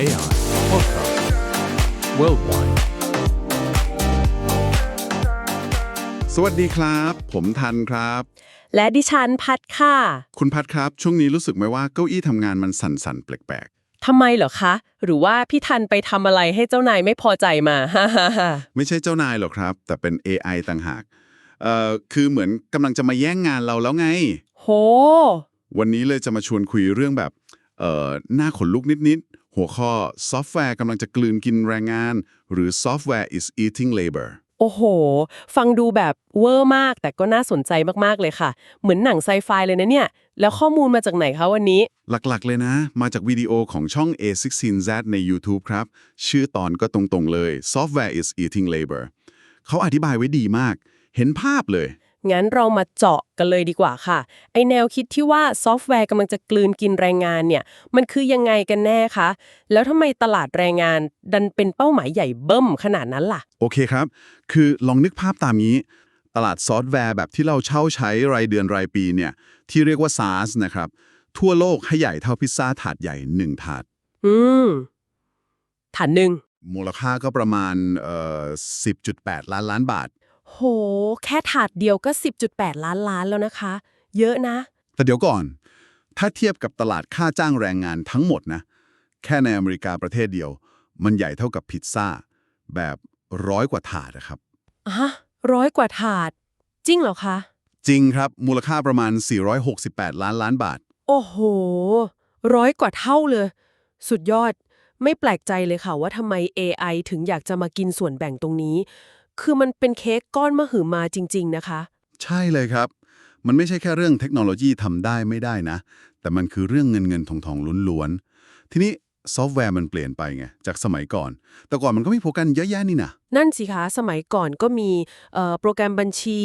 AI Podcast Worldwide สวัสดีครับ ผมทันครับ และดิฉันพัดค่ะ คุณพัดครับ ช่วงนี้รู้สึกไหมว่าเก้าอี้ทำงานมันสั่นๆ แปลกทำไมเหรอคะ หรือว่าพี่ทันไปทำอะไรให้เจ้านายไม่พอใจมาฮ่าฮ่าฮ่าๆไม่ใช่เจ้านายหรอกครับ แต่เป็น AI ต่างหากเอ่อคือเหมือนกำลังจะมาแย่งงานเราแล้วไง โห วันนี้เลยจะมาชวนคุยเรื่องแบบเอ่อหน้าขนลุกนิด ๆ หัวข้อซอฟต์แวร์กำลังจะกลืนกินแรงงาน หรือ software is eating labor โอ้โห ฟังดูแบบเวอร์มาก แต่ก็น่าสนใจมาก ๆ เลยค่ะ เหมือนหนังไซไฟเลยนะเนี่ย แล้วข้อมูลมาจากไหนคะวันนี้ หลัก ๆ เลยนะ มาจากวิดีโอของช่อง A16Z ใน YouTube ครับ ชื่อตอนก็ตรง ๆ เลย Software is eating labor เขาอธิบายไว้ดีมาก เห็นภาพเลย งั้นเรามาเจาะกันเลยดีกว่าค่ะ ไอแนวคิดที่ว่าซอฟต์แวร์กำลังจะกลืนกินแรงงานเนี่ย มันคือยังไงกันแน่คะ แล้วทำไมตลาดแรงงานดันเป็นเป้าหมายใหญ่เบิ้มขนาดนั้นล่ะ โอเคครับ คือลองนึกภาพตามนี้ ตลาดซอฟต์แวร์แบบที่เราเช่าใช้รายเดือนรายปีเนี่ย ที่เรียกว่า SaaS นะครับ ทั่วโลกให้ใหญ่เท่าพิซซ่าถาดใหญ่1ถาด อืมฐานหนึ่งมูลค่าก็ประมาณเอ่อ10.8 ล้านล้านบาท โห แค่ถาดเดียวก็ 10.8 ล้านล้านแล้วนะคะ เยอะนะ แต่เดี๋ยวก่อน ถ้าเทียบกับตลาดค่าจ้างแรงงานทั้งหมดนะ แค่ในอเมริกาประเทศเดียว มันใหญ่เท่ากับพิซซ่า แบบร้อยกว่าถาดนะครับอะร้อยกว่าถาด จริงเหรอคะ จริงครับ มูลค่าประมาณ 468 ล้านล้านบาท โอ้โห ร้อยกว่าเท่าเลย สุดยอด ไม่แปลกใจเลยค่ะว่าทำไม AI ถึงอยากจะมากินส่วนแบ่งตรงนี้ คือมันเป็นเค้กก้อนมหึมาจริง ๆ นะคะ ใช่เลยครับ มันไม่ใช่แค่เรื่องเทคโนโลยีทำได้ไม่ได้นะ แต่มันคือเรื่องเงินเงินทองทองล้วนๆ ทีนี้ซอฟต์แวร์มันเปลี่ยนไปไง จากสมัยก่อน แต่ก่อนมันก็มีโปรแกรมเยอะแยะนี่นะนั่นสิคะ สมัยก่อนก็มีเอ่อโปรแกรมบัญชี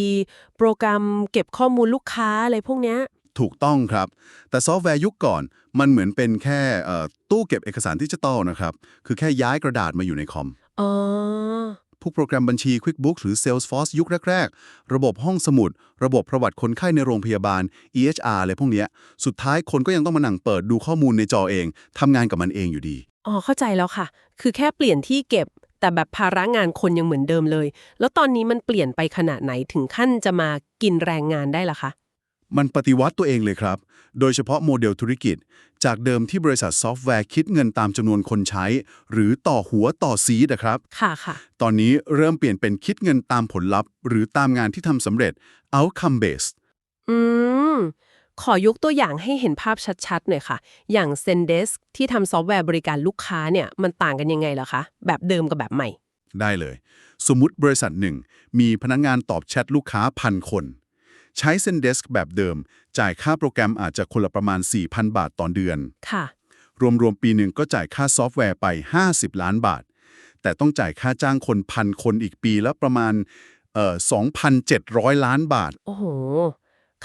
โปรแกรมเก็บข้อมูลลูกค้าอะไรพวกเนี้ยถูกต้องครับ แต่ซอฟต์แวร์ยุคก่อนมันเหมือนเป็นแค่เอ่อตู้เก็บเอกสารดิจิตอลนะครับ คือแค่ย้ายกระดาษมาอยู่ในคอมอ๋อ พวกโปรแกรมบัญชี QuickBooks หรือ Salesforce ยุคแรก ๆ ระบบห้องสมุด ระบบประวัติคนไข้ในโรงพยาบาล EHR อะไรพวกเนี้ย สุดท้ายคนก็ยังต้องมานั่งเปิดดูข้อมูลในจอเองทำงานกับมันเองอยู่ดี อ๋อ เข้าใจแล้วค่ะ คือแค่เปลี่ยนที่เก็บ แต่แบบภาระงานคนยังเหมือนเดิมเลย แล้วตอนนี้มันเปลี่ยนไปขนาดไหนถึงขั้นจะมากินแรงงานได้ล่ะคะ มันปฏิวัติตัวเองเลยครับ โดยเฉพาะโมเดลธุรกิจ จากเดิมที่บริษัทซอฟต์แวร์คิดเงินตามจำนวนคนใช้ หรือต่อหัวต่อซีดนะครับ ค่ะค่ะ ตอนนี้เริ่มเปลี่ยนเป็นคิดเงินตามผลลัพธ์ หรือตามงานที่ทำสำเร็จ outcome based อืม ขอยกตัวอย่างให้เห็นภาพชัดๆหน่อยค่ะ อย่าง Zendesk ที่ทำซอฟต์แวร์บริการลูกค้าเนี่ยมันต่างกันยังไงล่ะคะ แบบเดิมกับแบบใหม่ ได้เลย สมมุติบริษัทหนึ่งมีพนักงงานตอบแชทลูกค้าพันคน ใช้ Zendesk แบบเดิม จ่ายค่าโปรแกรมอาจจะคนละประมาณ 4,000 บาทต่อเดือน ค่ะ รวมๆ ปีหนึ่งก็จ่ายค่าซอฟต์แวร์ไป 50 ล้านบาท แต่ต้องจ่ายค่าจ้างคนพันคนอีกปีละประมาณเอ่อ2,700 ล้านบาท โอ้โห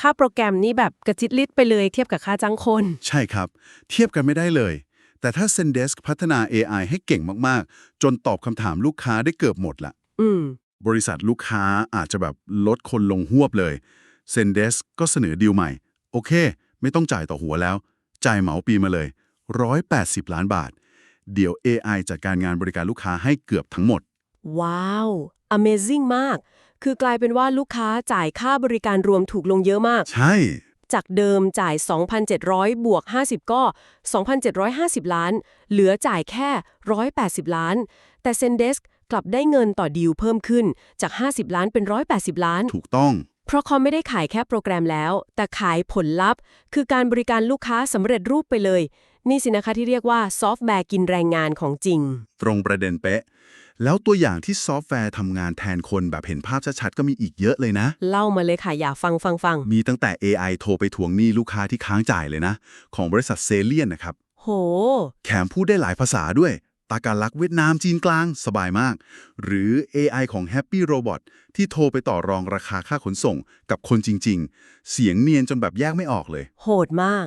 ค่าโปรแกรมนี่แบบกระจิตลิดไปเลยเทียบกับค่าจ้างคน ใช่ครับ เทียบกันไม่ได้เลย แต่ถ้า Zendesk พัฒนา AI ให้เก่งมากๆ จนตอบคำถามลูกค้าได้เกือบหมดละ อืม บริษัทลูกค้าอาจจะแบบลดคนลงหวบเลย Zendesk ก็เสนอดีลใหม่ โอเค ไม่ต้องจ่ายต่อหัวแล้ว จ่ายเหมาปีมาเลย 180 ล้านบาท เดี๋ยว AI จัดการงานบริการลูกค้าให้เกือบทั้งหมด ว้าว Amazing มาก คือกลายเป็นว่าลูกค้าจ่ายค่าบริการรวมถูกลงเยอะมาก ใช่ จากเดิมจ่าย 2,700 บวก 50 ก็ 2,750 ล้าน เหลือจ่ายแค่ 180 ล้าน แต่ Zendesk กลับได้เงินต่อดีลเพิ่มขึ้นจาก 50 ล้านเป็น 180 ล้าน ถูกต้อง เพราะเขาไม่ได้ขายแค่โปรแกรมแล้ว แต่ขายผลลัพธ์ คือการบริการลูกค้าสำเร็จรูปไปเลย นี่สินะคะที่เรียกว่าซอฟต์แวร์กินแรงงานของจริง ตรงประเด็นเป๊ะ แล้วตัวอย่างที่ซอฟต์แวร์ทำงานแทนคนแบบเห็นภาพชัดๆก็มีอีกเยอะเลยนะ เล่ามาเลยค่ะ อยากฟังฟังฟังมีตั้งแต่ AI โทรไปทวงหนี้ลูกค้าที่ค้างจ่ายเลยนะ ของบริษัทเซเลียนนะครับ โห แถมพูดได้หลายภาษาด้วย ตาการลักเวียดนามจีนกลางสบายมาก หรือ AI ของ Happy Robot ที่โทรไปต่อรองราคาค่าขนส่งกับคนจริง ๆ เสียงเนียนจนแบบแยกไม่ออกเลย โหดมาก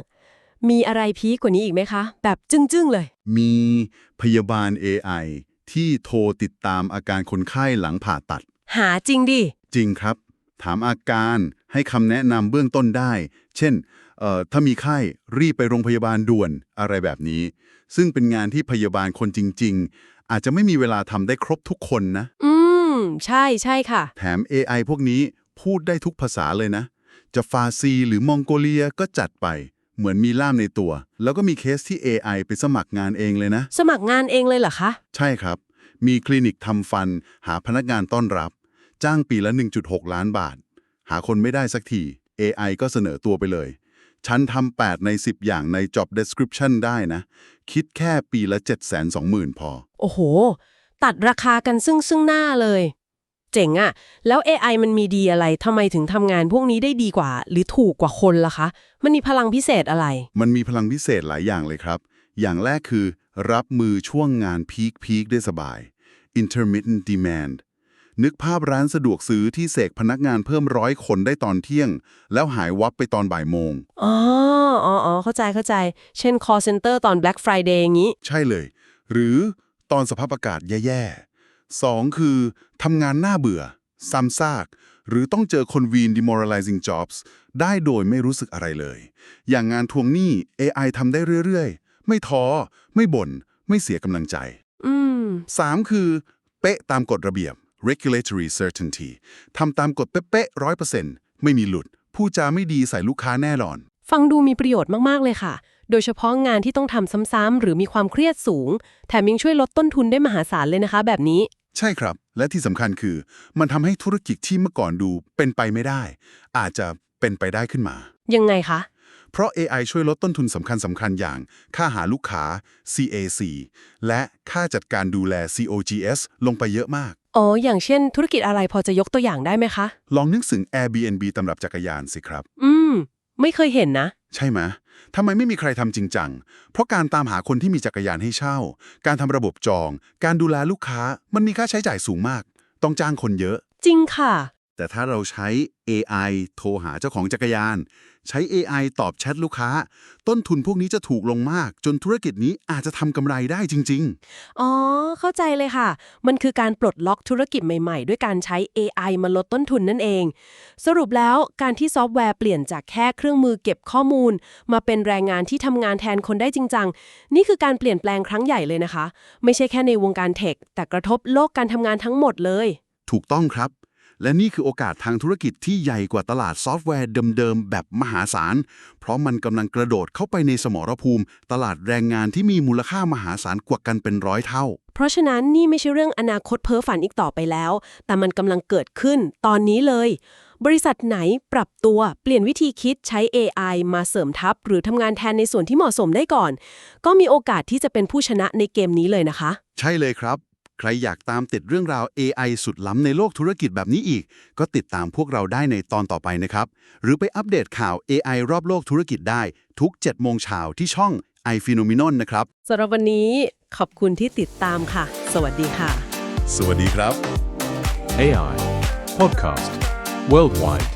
มีอะไรพีคกว่านี้อีกไหมคะ แบบจึ้ง ๆ เลย มีพยาบาล AI ที่โทรติดตามอาการคนไข้หลังผ่าตัด หาจริงดิ จริงครับ ถามอาการให้คำแนะนำเบื้องต้นได้ เช่นเอ่อ ถ้ามีไข้รีบไปโรงพยาบาลด่วนอะไรแบบนี้ ซึ่งเป็นงานที่พยาบาลคนจริง ๆ อาจจะไม่มีเวลาทำได้ครบทุกคนนะ อืม ใช่ใช่ค่ะ แถม AI พวกนี้พูดได้ทุกภาษาเลยนะ จะฟาซีหรือมองโกเลียก็จัดไป เหมือนมีล่ามในตัว แล้วก็มีเคสที่ AI ไปสมัครงานเองเลยนะ สมัครงานเองเลยเหรอคะ ใช่ครับ มีคลินิกทำฟัน หาพนักงานต้อนรับ จ้างปีละ 1.6 ล้านบาท หาคนไม่ได้สักที AI ก็เสนอตัวไปเลย ฉันทำ8ใน 10 อย่างใน job description ได้นะ คิดแค่ปีละ 720,000 พอ โอ้โห ตัดราคากันซึ่งซึ่งหน้าเลย เจ๋งอะแล้ว AI มันมีดีอะไรทำไมถึงทำงานพวกนี้ได้ดีกว่า หรือถูกกว่าคนล่ะคะ มันมีพลังพิเศษอะไร มันมีพลังพิเศษหลายอย่างเลยครับ อย่างแรกคือ รับมือช่วงงานพีคพีคได้สบาย intermittent demand นึกภาพร้านสะดวกซื้อที่เสกพนักงานเพิ่มร้อยคนได้ตอนเที่ยง แล้วหายวับไปตอนบ่ายโมง อ๋ออ๋ออ๋อเข้าใจเข้าใจ เช่น call center ตอน Black Friday อย่างนี้ ใช่เลย หรือตอนสภาพอากาศแย่ๆสองคือทำงานหน้าเบื่อ ซ้ำซาก หรือต้องเจอคนวีน demoralizing jobs ได้โดยไม่รู้สึกอะไรเลย อย่างงานทวงหนี้ AI ทำได้เรื่อยๆ ไม่ท้อ ไม่บ่น ไม่เสียกำลังใจ อืม3คือ เป๊ะตามกฎระเบียบ regulatory certainty ทำตามกฎเป๊ะๆร้อยเปอร์เซ็นต์ไม่มีหลุด ผู้จาไม่ดีใส่ลูกค้าแน่นอน ฟังดูมีประโยชน์มาก ๆ เลยค่ะ โดยเฉพาะงานที่ต้องทำซ้ำๆหรือมีความเครียดสูง แถมยังช่วยลดต้นทุนได้มหาศาลเลยนะคะ แบบนี้ ใช่ครับ และที่สำคัญคือ มันทำให้ธุรกิจที่เมื่อก่อนดูเป็นไปไม่ได้ อาจจะเป็นไปได้ขึ้นมา ยังไงคะ เพราะ AI ช่วยลดต้นทุนสำคัญสำคัญอย่าง ค่าหาลูกค้า CAC และค่าจัดการดูแล COGS ลงไปเยอะมาก อ๋อ อย่างเช่น ธุรกิจอะไรพอจะยกตัวอย่างได้ไหมคะ ลองนึกถึง Airbnb ตำรับจักรยานสิครับ อืม ไม่เคยเห็นนะ ใช่ไหมทำไมไม่มีใครทำจริงจัง เพราะการตามหาคนที่มีจักรยานให้เช่า การทำระบบจอง การดูแลลูกค้า มันมีค่าใช้จ่ายสูงมาก ต้องจ้างคนเยอะ จริงค่ะ แต่ถ้าเราใช้ AI โทรหาเจ้าของจักรยาน ใช้ AI ตอบแชทลูกค้า ต้นทุนพวกนี้จะถูกลงมาก จนธุรกิจนี้อาจจะทำกำไรได้จริงอ๋อ เข้าใจเลยค่ะ มันคือการปลดล็อกธุรกิจใหม่ๆ ด้วยการใช้ AI มาลดต้นทุนนั่นเอง สรุปแล้วการที่ซอฟต์แวร์เปลี่ยนจากแค่เครื่องมือเก็บข้อมูล มาเป็นแรงงานที่ทำงานแทนคนได้จริงจังนี่คือการเปลี่ยนแปลงครั้งใหญ่เลยนะคะ ไม่ใช่แค่ในวงการเทคแต่กระทบโลกการทำงานทั้งหมดเลยๆถูกต้องครับ และนี่คือโอกาสทางธุรกิจที่ใหญ่กว่าตลาดซอฟต์แวร์เดิมๆ แบบมหาศาล เพราะมันกำลังกระโดดเข้าไปในสมรภูมิ ตลาดแรงงานที่มีมูลค่ามหาศาลกว่ากันเป็นร้อยเท่า เพราะฉะนั้นนี่ไม่ใช่เรื่องอนาคตเพ้อฝันอีกต่อไปแล้ว แต่มันกำลังเกิดขึ้นตอนนี้เลย บริษัทไหนปรับตัวเปลี่ยนวิธีคิดใช้ AI มาเสริมทัพ หรือทำงานแทนในส่วนที่เหมาะสมได้ก่อน ก็มีโอกาสที่จะเป็นผู้ชนะในเกมนี้เลยนะคะ ใช่เลยครับ ใครอยากตามติดเรื่องราว AI สุดล้ำในโลกธุรกิจแบบนี้อีก ก็ติดตามพวกเราได้ในตอนต่อไปนะครับ หรือไปอัปเดตข่าว AI รอบโลกธุรกิจได้ทุก 7 โมงเช้าที่ช่อง i p h e n o m e n o n นะครับสำหรับวันนี้ขอบคุณที่ติดตามค่ะ สวัสดีค่ะ สวัสดีครับ AI Podcast Worldwide